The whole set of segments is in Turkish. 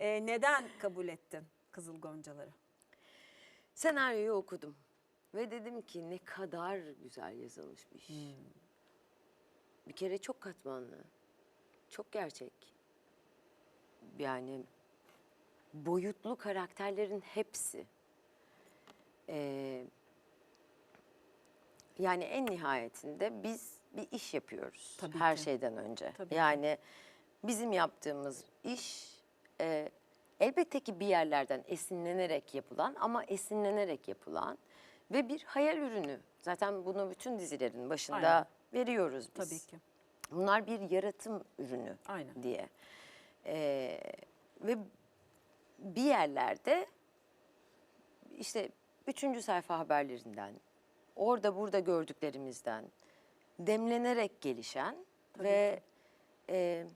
e, neden kabul ettin Kızıl Goncaları? Senaryoyu okudum ve dedim ki ne kadar güzel yazılmış bir iş. Bir kere çok katmanlı, çok gerçek. Yani boyutlu karakterlerin hepsi. Ee, yani en nihayetinde biz bir iş yapıyoruz Tabii her ki. şeyden önce. Tabii ki. yani bizim yaptığımız iş e, elbette ki bir yerlerden esinlenerek yapılan ama esinlenerek yapılan ve bir hayal ürünü. Zaten bunu bütün dizilerin başında Aynen. veriyoruz biz. Tabii ki. Bunlar bir yaratım ürünü Aynen. diye. Ee, ve bir yerlerde işte üçüncü sayfa haberlerinden, orada burada gördüklerimizden demlenerek gelişen ve e,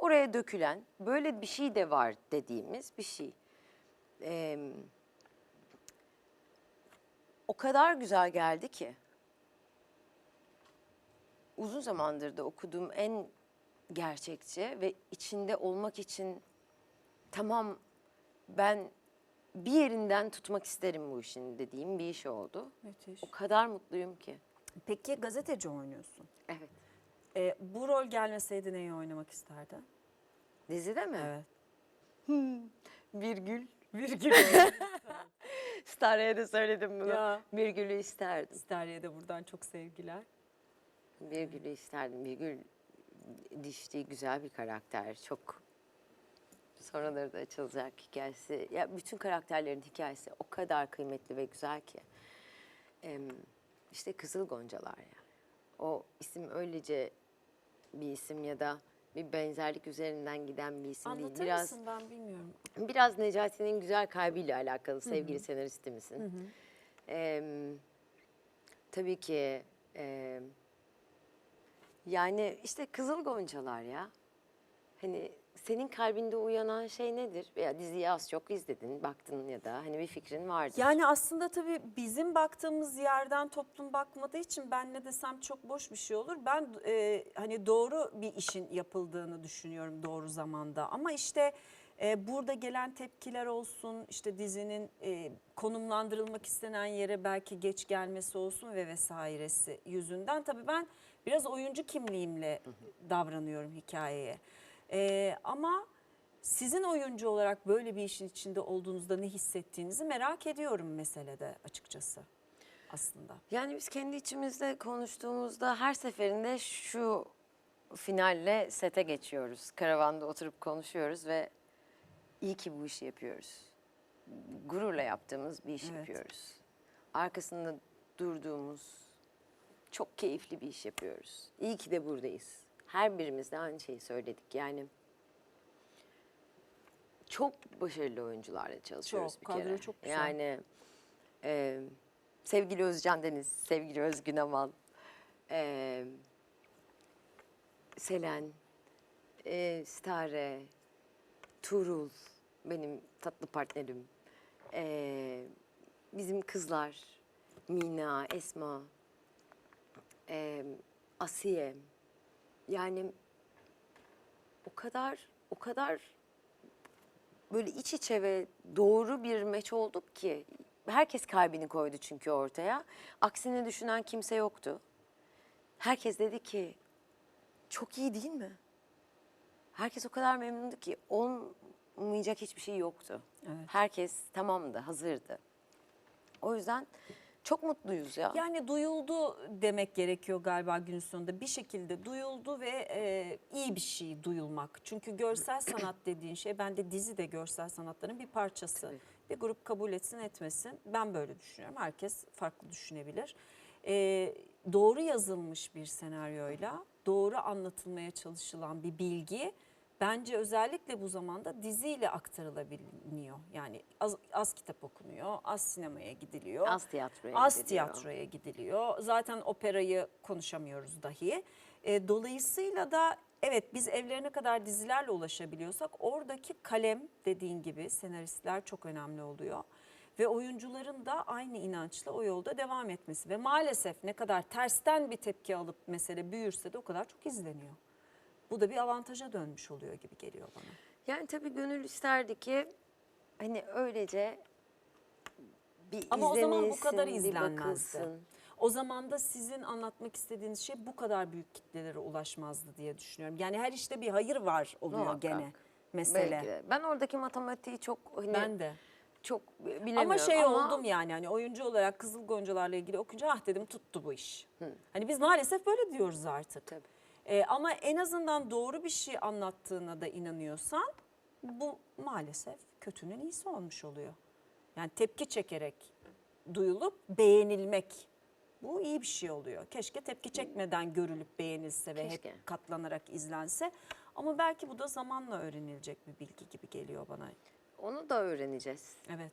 oraya dökülen böyle bir şey de var dediğimiz bir şey. Ee, o kadar güzel geldi ki uzun zamandır da okuduğum en gerçekçi ve içinde olmak için tamam ben bir yerinden tutmak isterim bu işin dediğim bir iş oldu. Müthiş. O kadar mutluyum ki. Peki gazeteci oynuyorsun. Evet. E, bu rol gelmeseydi neyi oynamak isterdin? Dizide mi? Evet. Virgül. Virgül. Stara'ya da söyledim bunu. Ya. Virgül'ü isterdim. İsteriye de buradan çok sevgiler. Virgül'ü isterdim. Virgül dişli güzel bir karakter. Çok sonraları da açılacak hikayesi. Ya bütün karakterlerin hikayesi o kadar kıymetli ve güzel ki. Em, işte Kızıl Goncalar yani. O isim öylece bir isim ya da bir benzerlik üzerinden giden bir isim değil. Anlatır Biraz mısın ben bilmiyorum. Biraz Necati'nin güzel kalbiyle alakalı sevgili senaristimizin. Ee, tabii ki e, yani işte Kızıl Goncalar ya. Hani senin kalbinde uyanan şey nedir? Veya diziyi az çok izledin, baktın ya da hani bir fikrin vardır. Yani aslında tabii bizim baktığımız yerden toplum bakmadığı için ben ne desem çok boş bir şey olur. Ben e, hani doğru bir işin yapıldığını düşünüyorum doğru zamanda. Ama işte e, burada gelen tepkiler olsun, işte dizinin e, konumlandırılmak istenen yere belki geç gelmesi olsun ve vesairesi yüzünden tabii ben biraz oyuncu kimliğimle davranıyorum hikayeye. E, ama sizin oyuncu olarak böyle bir işin içinde olduğunuzda ne hissettiğinizi merak ediyorum meselede açıkçası aslında. Yani biz kendi içimizde konuştuğumuzda her seferinde şu finalle sete geçiyoruz. Karavanda oturup konuşuyoruz ve iyi ki bu işi yapıyoruz. Gururla yaptığımız bir iş Evet. yapıyoruz. Arkasında durduğumuz çok keyifli bir iş yapıyoruz. İyi ki de buradayız. Her birimiz de aynı şeyi söyledik. Yani çok başarılı oyuncularla çalışıyoruz Çok, bir kere. çok güzel. Yani e, sevgili Özcan Deniz, sevgili Özgün Amal, e, Selen, e, Stare, Tuğrul, benim tatlı partnerim, e, bizim kızlar, Mina, Esma, e, Asiye. Yani o kadar, o kadar böyle iç içe ve doğru bir meç olduk ki herkes kalbini koydu çünkü ortaya. Aksini düşünen kimse yoktu. Herkes dedi ki çok iyi değil mi? Herkes o kadar memnundu ki olmayacak hiçbir şey yoktu. Evet. Herkes tamamdı, hazırdı. O yüzden çok mutluyuz ya. Yani duyuldu demek gerekiyor galiba günün sonunda. Bir şekilde duyuldu ve e, iyi bir şey duyulmak. Çünkü görsel sanat dediğin şey, bende dizi de görsel sanatların bir parçası. Tabii. Bir grup kabul etsin etmesin. Ben böyle düşünüyorum. Herkes farklı düşünebilir. E, doğru yazılmış bir senaryoyla, doğru anlatılmaya çalışılan bir bilgi bence özellikle bu zamanda diziyle aktarılabiliyor. Yani az, az kitap okunuyor, az sinemaya gidiliyor. Az tiyatroya Az gidiliyor. tiyatroya gidiliyor. Zaten operayı konuşamıyoruz dahi. E, dolayısıyla da evet biz evlerine kadar dizilerle ulaşabiliyorsak oradaki kalem dediğin gibi senaristler çok önemli oluyor. Ve oyuncuların da aynı inançla o yolda devam etmesi. Ve maalesef ne kadar tersten bir tepki alıp mesele büyürse de o kadar çok izleniyor. Bu da bir avantaja dönmüş oluyor gibi geliyor bana. Yani tabii gönül isterdi ki hani öylece bir Ama o zaman bu kadar izlenmezdi. O zaman da sizin anlatmak istediğiniz şey bu kadar büyük kitlelere ulaşmazdı diye düşünüyorum. Yani her işte bir hayır var oluyor Muhakkak. gene mesele. Belki de. Ben oradaki matematiği çok hani Ben de. çok bilemiyorum Ama şey oldum yani hani oyuncu olarak Kızıl Goncalar'la ilgili okuyunca ah dedim tuttu bu iş. Hani biz maalesef böyle diyoruz artık. Tabii. Ee, ama en azından doğru bir şey anlattığına da inanıyorsan bu maalesef kötünün iyisi olmuş oluyor. Yani tepki çekerek duyulup beğenilmek bu iyi bir şey oluyor. Keşke tepki çekmeden görülüp beğenilse ve Keşke. hep katlanarak izlense. Ama belki bu da zamanla öğrenilecek bir bilgi gibi geliyor bana. Onu da öğreneceğiz. Evet.